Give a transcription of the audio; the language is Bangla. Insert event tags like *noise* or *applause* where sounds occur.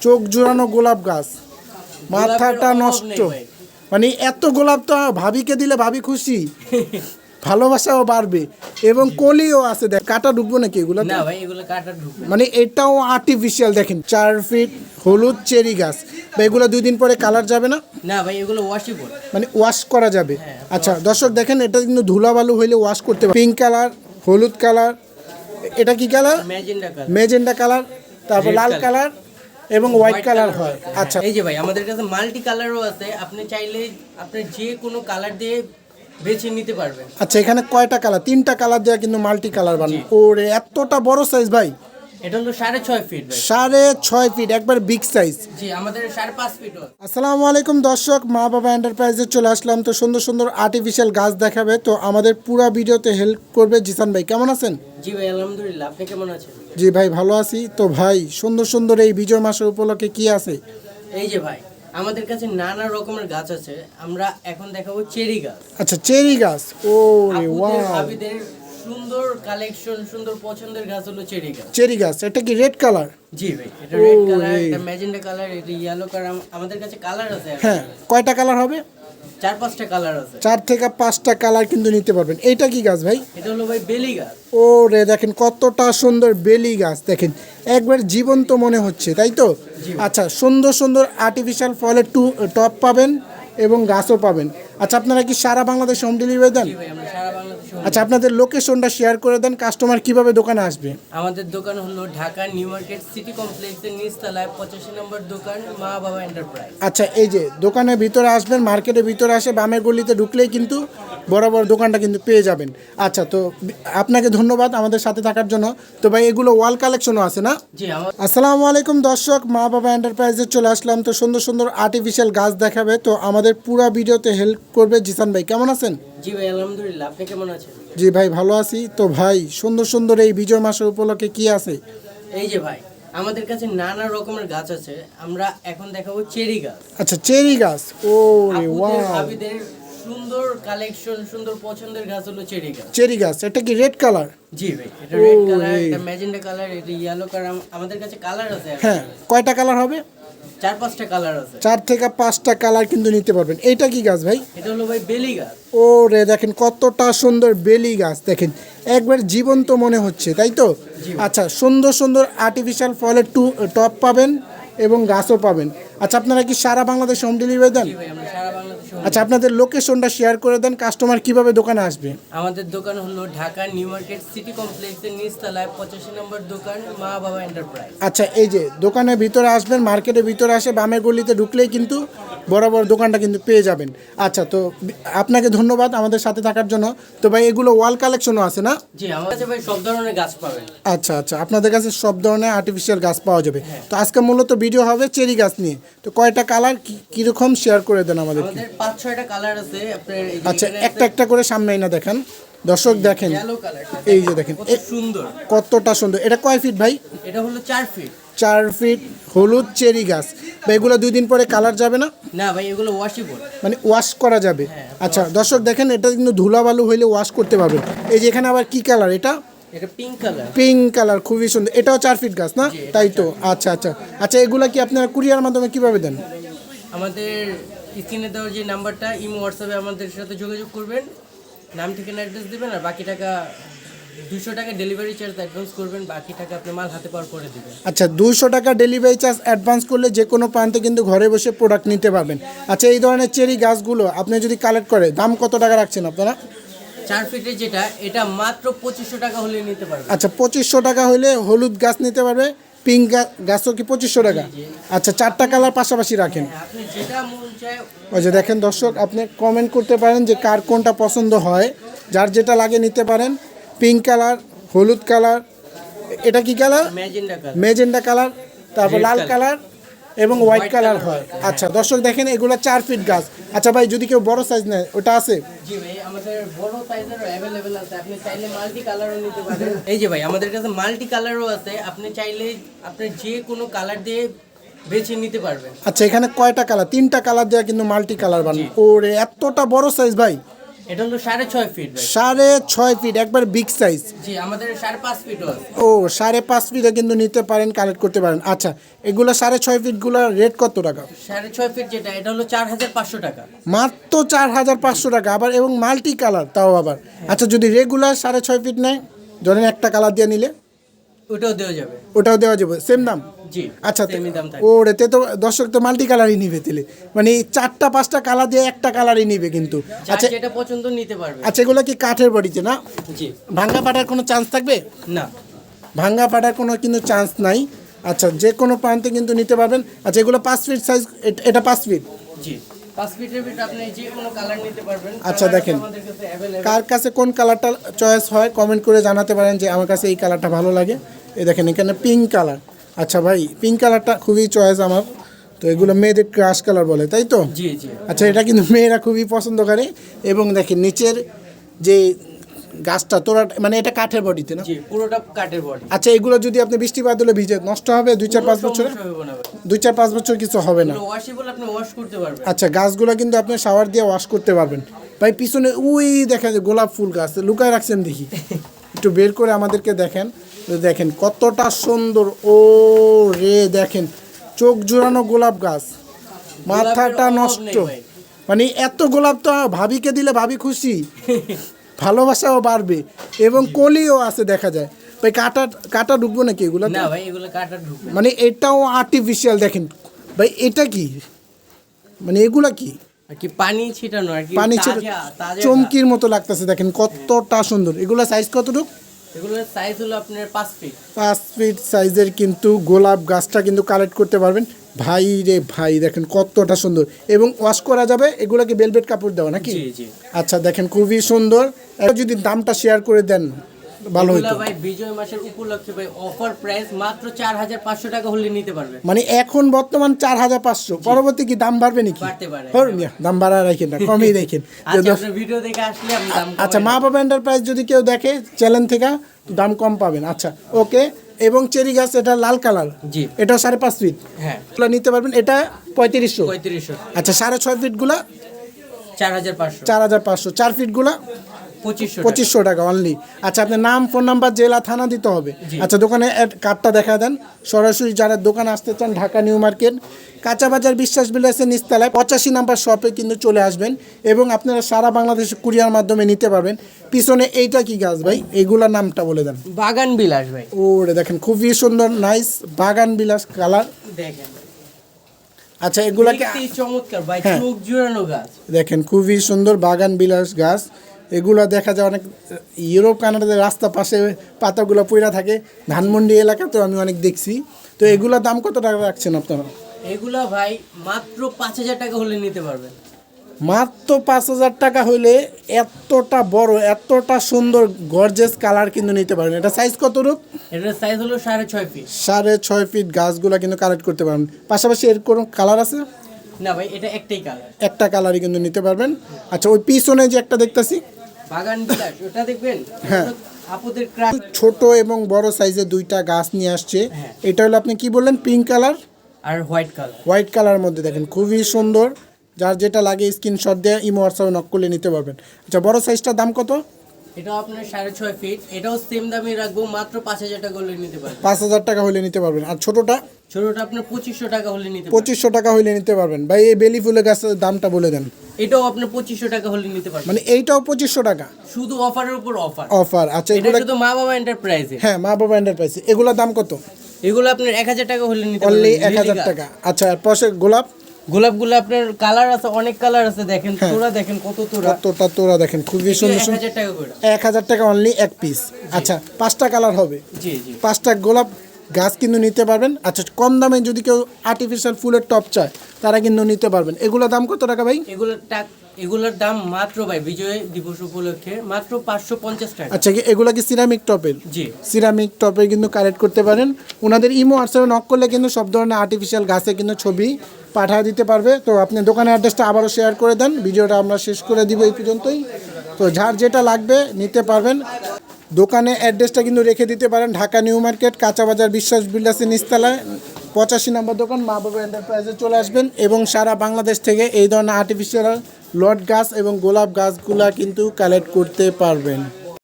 চোখ জোড়ানো গোলাপ গাছ। মাথাটা নষ্ট। মানে এত গোলাপ তো ভাবিকে দিলে ভাবি খুশি। *laughs* ভালোবাসাও বাড়বে। এবং কলিও আছে দেখ কাটা ঢুকবো নাকি এগুলো? না ভাই এগুলো মানে এটাও আর্টিফিশিয়াল দেখেন চার ফিট হলুদ চেরি গাছ। বা এগুলো দুই দিন পরে কালার যাবে না? না ভাই এগুলো ওয়াশেবল মানে ওয়াশ করা যাবে। হ্যাঁ, আচ্ছা দর্শক দেখেন এটা কিন্তু ধুলাবালু হইলে ওয়াশ করতে পারবে পিঙ্ক কালার হলুদ কালার এটা কি colour magenta colour magenta colour তারপর লাল কালার এবং হোয়াইট কালার হয়। আচ্ছা। এই যে ভাই আমাদের কাছে মাল্টি কালারও আছে। আপনি চাইলে আপনি যে কোনো কালার দিয়ে বেছে নিতে পারবেন। আচ্ছা এখানে কয়টা কালার তিনটা কালার দেওয়া কিন্তু মাল্টি কালার বানানো। ওরে এতটা বড় সাইজ ভাই। এটা হলো সাড়ে ছয় ফিট সাড়ে ছয় ফিট একবার বিগ সাইজ জি আমাদের সাড়ে পাঁচ ফিট আসসালামু আলাইকুম দর্শক মা বাবা এন্টারপ্রাইজে চলে আসলাম। তো সুন্দর সুন্দর আর্টিফিশিয়াল গাছ দেখাবে। তো আমাদের পুরো ভিডিওতে হেল্প করবে জিসান ভাই। কেমন আছেন? জি ভাই আলহামদুলিল্লাহ। আপনি কেমন আছেন? জি ভাই ভালো আছি। তো ভাই সুন্দর সুন্দর এই বিজয় মাসের উপলক্ষে কি আছে? এই যে ভাই আমাদের কাছে নানা রকমের গাছ আছে। আমরা এখন দেখাবো চেরি গাছ। আচ্ছা চেরি গাছ। ও রে ওয়াও সুন্দর কালেকশন সুন্দর পছন্দের গাছ হলো চেরি গাছ। চেরি গাছ এটা কি রেড কালার জি ভাই এটা রেড কালার এটা ম্যাজেন্ডা কালার এটা ইয়েলো কালার আমাদের কাছে কালার আছে হ্যাঁ কয়টা কালার হবে? চার পাঁচটা কালার আছে। চার থেকে পাঁচটা কালার কিন্তু নিতে পারবেন। এইটা কি গাছ ভাই? এটা হলো ভাই বেলি গাছ। ও রে দেখেন কতটা সুন্দর বেলি গাছ দেখেন। একবার জীবন্ত মনে হচ্ছে তাই তো? আচ্ছা সুন্দর সুন্দর আর্টিফিশিয়াল ফলের টু টপ পাবেন এবং গাছও পাবেন। আচ্ছা আপনারা কি সারা বাংলাদেশে হোম ডেলিভারি দেন? আচ্ছা আপনাদের লোকেশনটা শেয়ার করে দেন কাস্টমার কীভাবে দোকানে আসবে? আমাদের দোকান হলো ঢাকা নিউ মার্কেট সিটি কমপ্লেক্সের নিচতলায় পঁচাশি নম্বর দোকান মা বাবা এন্টারপ্রাইজ আচ্ছা এই যে দোকানের ভিতরে আসবেন মার্কেটের ভিতরে আসে বামের গলিতে ঢুকলেই কিন্তু বরাবর দোকানটা কিন্তু পেয়ে যাবেন। আচ্ছা তো আপনাকে ধন্যবাদ আমাদের সাথে থাকার জন্য। তো ভাই এগুলো ওয়াল কালেকশনও আছে না? আসসালামু আলাইকুম দর্শক মা বাবা এন্টারপ্রাইজে চলে আসলাম। তো সুন্দর সুন্দর আর্টিফিশিয়াল গাছ দেখাবে। তো আমাদের পুরো ভিডিওতে হেল্প করবে জিসান ভাই। কেমন আছেন? জি ভাই আলহামদুলিল্লাহ। আপনি কেমন আছেন? জি ভাই ভালো আছি। তো ভাই সুন্দর সুন্দর এই বিজয় মাসের উপলক্ষে কি আছে? এই যে ভাই আমাদের কাছে নানা রকমের গাছ আছে। আমরা এখন দেখাবো চেরি গাছ। আচ্ছা চেরি গাছ। ও রে ওয়াও সুন্দর কালেকশন সুন্দর পছন্দের গাছ হলো চেরি গাছ। চেরি গাছ এটা কি রেড কালার জি ভাই এটা রেড কালার এটা ম্যাজেন্ডা কালার এটা ইয়েলো কালার আমাদের কাছে কালার আছে হ্যাঁ কয়টা কালার হবে? চার পাঁচটা কালার আছে। চার থেকে পাঁচটা কালার কিন্তু নিতে পারবেন। এইটা কি গাছ ভাই? এটা হলো ভাই বেলি গাছ। ও রে দেখেন কতটা সুন্দর বেলি গাছ দেখেন। একবার জীবন্ত মনে হচ্ছে তাই তো? আচ্ছা সুন্দর সুন্দর আর্টিফিশিয়াল ফলের টু টপ পাবেন এবং গাছও পাবেন। আচ্ছা আপনারা কি সারা বাংলাদেশে হোম ডেলিভারি দেন? আচ্ছা আপনাদের লোকেশনটা শেয়ার করে দেন কাস্টমার কীভাবে দোকানে আসবে? আমাদের দোকান হলো ঢাকা নিউ মার্কেট সিটি কমপ্লেক্সের নিচতলায় পঁচাশি নম্বর দোকান মা বাবা এন্টারপ্রাইজ আচ্ছা এই যে দোকানের ভিতরে আসবেন মার্কেটের ভিতরে আসে বামের গলিতে ঢুকলেই কিন্তু বরাবর দোকানটা কিন্তু পেয়ে যাবেন। আচ্ছা তো আপনাকে ধন্যবাদ আমাদের সাথে থাকার জন্য। তো ভাই এগুলো ওয়াল কালেকশনও আছে না? জি আমার কাছে ভাই সব ধরনের গাছ পাবেন। আচ্ছা আচ্ছা আপনাদের কাছে সব ধরনের আর্টিফিশিয়াল গাছ পাওয়া যাবে। তো আজকে মূলত ভিডিও হবে চেরি গাছ নিয়ে। তো কয়টা কালার কীরকম শেয়ার করে দেন আমাদেরকে? আমাদের পাঁচ ছয়টা কালার আছে আপনার আচ্ছা একটা একটা করে সামনে না দেখেন। দর্শক দেখেন। এই যে দেখেন কত সুন্দর। কতটা সুন্দর। এটা কয় ফিট ভাই? এটা হলো চার ফিট চার ফিট হলুদ চেরি গাছ। বা এগুলো দুই দিন পরে কালার যাবে না? না ভাই এগুলো ওয়াশেবল মানে ওয়াশ করা যাবে? আচ্ছা দর্শক দেখেন এটা কিন্তু ধুলাবালু হইলে ওয়াশ করতে পারবেন। এই যে এখানে আবার কি কালার এটা? এটা পিঙ্ক কালার পিঙ্ক কালার খুবই সুন্দর। এটাও চার ফিট গাছ না? তাই তো? আচ্ছা আচ্ছা। আচ্ছা এগুলা কি আপনারা কুরিয়ার মাধ্যমে কীভাবে দেন? আমাদের স্ক্রিনে দেওয়ার যে নাম্বারটা ইমো হোয়াটসঅ্যাপে আমাদের সাথে যোগাযোগ করবেন। নাম ঠিকানা অ্যাড্রেস দেবেন আর বাকি টাকা দুশো টাকা ডেলিভারি চার্জ অ্যাডভান্স করবেন বাকি টাকা আপনি মাল হাতে পাওয়ার করে দেবেন। আচ্ছা দুশো টাকা ডেলিভারি চার্জ অ্যাডভান্স করলে যে কোনো প্রান্তে কিন্তু ঘরে বসে প্রোডাক্ট নিতে পারবেন। আচ্ছা এই ধরনের চেরি গাছগুলো আপনি যদি কালেক্ট করে দাম কত টাকা রাখছেন আপনারা? চার ফিটের যেটা এটা মাত্র পঁচিশশো টাকা হলে নিতে পারবেন। আচ্ছা পঁচিশশো টাকা হলে হলুদ গাছ নিতে পারবে পিঙ্ক গাছও কি পঁচিশশো টাকা? আচ্ছা চারটা কালার পাশাপাশি রাখেন। হ্যাঁ, ওই যে দেখেন দর্শক আপনি কমেন্ট করতে পারেন যে কার কোনটা পছন্দ হয় যার যেটা লাগে নিতে পারেন। পিঙ্ক কালার হলুদ কালার এটা কি কালার? Magenta colour. তারপর লাল কালার। এবং হোয়াইট কালার হয়। আচ্ছা দর্শক দেখেন এগুলো চার ফিট গাছ। আচ্ছা ভাই যদি কেউ বড় সাইজ নেয় ওটা আছে? এই যে ভাই আমাদের কাছে মাল্টি কালারও আছে। আপনি চাইলে আপনি যে কোনো কালার দিয়ে বেছে নিতে পারবেন। আচ্ছা এখানে কয়টা কালার তিনটা কালার দেওয়া কিন্তু মাল্টি কালার বানানো ওরে এতটা বড় সাইজ ভাই। এটা হলো সাড়ে ছয় ফিট সাড়ে ছয় ফিট একবার বিগ সাইজ জি আমাদের সাড়ে পাঁচ ফিটও ও সাড়ে পাঁচ ফিটে কিন্তু নিতে পারেন কালেক্ট করতে পারেন। আচ্ছা এগুলো সাড়ে ছয় ফিটগুলোর রেট কত টাকা? সাড়ে ছয় ফিট যেটা এটা হলো চার হাজার পাঁচশো টাকা। মাত্র চার হাজার পাঁচশো টাকা আবার এবং মাল্টি কালার তাও আবার। আচ্ছা যদি রেগুলার সাড়ে ছয় ফিট নেয় ধরেন একটা কালার দিয়ে নিলে? ওটাও দেওয়া যাবে। ওটাও দেওয়া যাবে সেম দাম? আচ্ছা ওরে তে তো দর্শক তো মাল্টি কালারই নিবে তাহলে মানে চারটা পাঁচটা কালার দিয়ে একটা কালারই নিবে কিন্তু। আচ্ছা যেটা পছন্দ নিতে পারবে। আচ্ছা এগুলো কি কাঠের বডিতে না? জি। ভাঙ্গা ফাটার কোনো চান্স থাকবে? না। ভাঙ্গা ফাটার কোনো কিন্তু চান্স নাই। আচ্ছা যে কোনো প্রান্তে কিন্তু নিতে পারবেন। আচ্ছা এগুলো পাঁচ ফিট সাইজ এটা পাঁচ ফিট জি। আচ্ছা, দেখেন। কার কাছে কোন কালারটা চয়েস হয় কমেন্ট করে জানাতে পারেন যে আমার কাছে এই কালারটা ভালো লাগে। এই দেখেন এখানে পিঙ্ক কালার আচ্ছা ভাই পিঙ্ক কালারটা খুবই চয়েস আমার। তো এগুলো মেয়েদের ক্রাশ কালার বলে তাই তো? জি জি। আচ্ছা এটা কিন্তু মেয়েরা খুবই পছন্দ করে। এবং দেখেন নিচের যে গাছটা তোরা মানে এটা কাঠের বডিতে না? পুরোটা কাঠের বডি। আচ্ছা এগুলো যদি আপনি বৃষ্টিপাত হলে ভিজে নষ্ট হবে দুই চার পাঁচ বছরে? দুই চার পাঁচ বছর কিছু হবে না। আপনি ওয়াশ করতে পারবেন। আচ্ছা গাছগুলো কিন্তু আপনি শাওয়ার দিয়ে ওয়াশ করতে পারবেন। ভাই পিছনে ওই দেখা যায় গোলাপ ফুল গাছ লুকায় রাখছেন দেখি। একটু বের করে আমাদেরকে দেখেন। দেখেন কতটা সুন্দর। ও রে দেখেন চোখ জোড়ানো গোলাপ গাছ। মাথাটা নষ্ট। মানে এত গোলাপ তো ভাবিকে দিলে ভাবি খুশি। *laughs* ভালোবাসাও বাড়বে এবং কলিও আছে দেখা যায়। ভাই কাটা কাটা ঢুকবো নাকি এগুলো না ভাই এগুলো মানে এটাও আর্টিফিশিয়াল দেখেন। ভাই এটা কি? মানে এগুলা কি? পানি ছিটানো পানি চমকির মতো লাগতেছে দেখেন কতটা সুন্দর। এগুলা সাইজ কতটুক? এগুলোর সাইজ হলো আপনার পাঁচ ফিট পাঁচ ফিট সাইজের কিন্তু গোলাপ গাছটা কিন্তু কালেক্ট করতে পারবেন। ভাই রে ভাই দেখেন কতটা সুন্দর। এবং ওয়াশ করা যাবে এগুলোকে বেলভেট কাপড় দেওয়া নাকি? আচ্ছা দেখেন খুবই সুন্দর। যদি দামটা শেয়ার করে দেন ভালো হতো ভাই বিজয় মাসের উপলক্ষে ভাই অফার প্রাইস মাত্র চার হাজার পাঁচশো টাকা হলে নিতে পারবে। মানে এখন বর্তমান চার হাজার পাঁচশো। পরবর্তী কি দাম বাড়বে নাকি? বাড়তে পারে। হর মিয়া, দাম বাড়া রাখেন না কমই রাখেন *laughs* আচ্ছা আপনার ভিডিও দেখে আসলে আমি দাম আচ্ছা মা বাবা এন্টারপ্রাইজ যদি কেউ দেখে চ্যানেল থেকে দাম কম পাবেন। আচ্ছা ওকে এবং চেরি গাছ এটা লাল কালার। জি। এটা সাড়ে পাঁচ ফিট হ্যাঁ। নিতে পারবেন এটা পঁয়ত্রিশশো। পঁয়ত্রিশশো। আচ্ছা সাড়ে ছয় ফিটগুলা চার হাজার পাঁচশো। চার হাজার পাঁচশো। চার ফিটগুলা পঁচিশশো পঁচিশশো টাকা অনলি আচ্ছা আপনার নাম ফোন নাম্বার জেলা থানা দিতে হবে। আচ্ছা দোকানে কার্ডটা দেখা দেন। সরাসরি যারা দোকান আসতে চান ঢাকা নিউ মার্কেট কাঁচা বাজার বিশ্বাস বিলাসের নিস্তালায় পঁচাশি নাম্বার শপে কিন্তু চলে আসবেন এবং আপনারা সারা বাংলাদেশে কুরিয়ার মাধ্যমে নিতে পারবেন। পিছনে এইটা কি গাছ ভাই? এইগুলার নামটা বলে দেন। বাগান বিলাস ভাই। ওরে দেখেন খুবই সুন্দর নাইস বাগান বিলাস কালার দেখেন। আচ্ছা এগুলাকে চমৎকার ভাই হ্যাঁ। চোখ জুড়ানো গাছ। দেখেন খুবই সুন্দর বাগান বিলাস গাছ। এগুলো দেখা যায় অনেক ইউরোপ কানাডাতে রাস্তা পাশে পাতাগুলো পইরা থাকে। ধানমন্ডি এলাকাতেও আমি অনেক দেখছি। তো এগুলোর দাম কত টাকা রাখছেন আপনারা? এগুলা ভাই মাত্র পাঁচ হাজার টাকা হলে নিতে পারবেন। মাত্র পাঁচ হাজার টাকা হইলে এতটা বড় এতটা সুন্দর গর্জেস কালার কিন্তু নিতে পারেন এটা সাইজ কত রূপ? এটার সাইজ হলো সাড়ে ছয় ফিট সাড়ে ছয় ফিট গাছগুলো কিন্তু কালেক্ট করতে পারবেন। পাশাপাশি এর কোনো কালার আছে? না ভাই এটা একটাই কালার একটা কালারই কিন্তু নিতে পারবেন। আচ্ছা ওই পিছনে যে একটা দেখতেছি বাগান বিলাস ওটা দেখবেন হ্যাঁ। আপুদের ছোট এবং বড় সাইজের দুইটা গাছ নিয়ে আসছে। হ্যাঁ। এটা হলো আপনি কি বললেন? পিঙ্ক কালার আর হোয়াইট কালার হোয়াইট কালারের মধ্যে দেখেন খুবই সুন্দর। যার যেটা লাগে স্ক্রিনশট দিয়ে ইমো হোয়াটসঅ্যাপে নক করলে নিতে পারবেন। আচ্ছা বড় সাইজটার দাম কত? এটাও আপনার সাড়ে ছয় ফিট এটাও সেম দামে রাখব মাত্র পাঁচ হাজার টাকা হলে নিতে পারবেন। পাঁচ হাজার টাকা হলে নিতে পারবেন। আর ছোটটা? ছোটটা আপনার পঁচিশশো টাকা হলে নিতে পারবেন পঁচিশশো টাকা হলে নিতে পারবেন। ভাই এই বেলি ফুলের গাছের দামটা বলে দেন। এটাও আপনার পঁচিশশো টাকা হলে নিতে পারবেন। মানে এইটাও পঁচিশশো টাকা। শুধু অফারের উপর অফার অফার আচ্ছা এটা এগুলো শুধু মা বাবা এন্টারপ্রাইজে হ্যাঁ মা বাবা এন্টারপ্রাইজ এগুলোর দাম কত? এগুলো আপনার এক হাজার টাকা হলে নিতে পারবেন এক হাজার টাকা। আচ্ছা আর পাশে গোলাপ? গোলাপগুলো আপনার কালার আছে অনেক কালার আছে দেখেন হ্যাঁ। তোরা দেখেন কত তোরা। কতটা তোরা দেখেন খুবই সুন্দর সুন্দর। এক হাজার টাকা অনলি এক পিস আচ্ছা পাঁচটা কালার হবে। জি জি। পাঁচটা গোলাপ গাছ কিন্তু নিতে পারবেন। আচ্ছা কম দামে যদি কেউ আর্টিফিশিয়াল ফুলের টপ চায় তারা কিন্তু নিতে পারবেন। এগুলো দাম কত টাকা ভাই? এগুলোর এগুলোর দাম মাত্র ভাই বিজয় দিবস উপলক্ষে মাত্র পাঁচশো পঞ্চাশ টাকা। আচ্ছা কি এগুলো কি সিরামিক টপের জি। সিরামিক টপে কিন্তু কালেক্ট করতে পারেন। ওনাদের ইমো হোয়াটসঅ্যাপে নক করলে কিন্তু সব ধরনের আর্টিফিশিয়াল গাছে কিন্তু ছবি পাঠিয়ে দিতে পারবে। তো আপনি দোকানের অ্যাড্রেসটা আবারও শেয়ার করে দেন। ভিডিওটা আমরা শেষ করে দিব এই পর্যন্তই। তো যার যেটা লাগবে নিতে পারবেন। দোকানে অ্যাড্রেসটা কিন্তু রেখে দিতে পারেন ঢাকা নিউ মার্কেট, কাঁচাবাজার বিশ্বাস বিল্ডার্সের নিস্তালায় পঁচাশি নম্বর দোকান, মা বাবা এন্টারপ্রাইজে চলে আসবেন এবং সারা বাংলাদেশ থেকে এই ধরনের আর্টিফিশিয়াল লট গাছ এবং গোলাপ গাছগুলা কিন্তু কালেক্ট করতে পারবেন।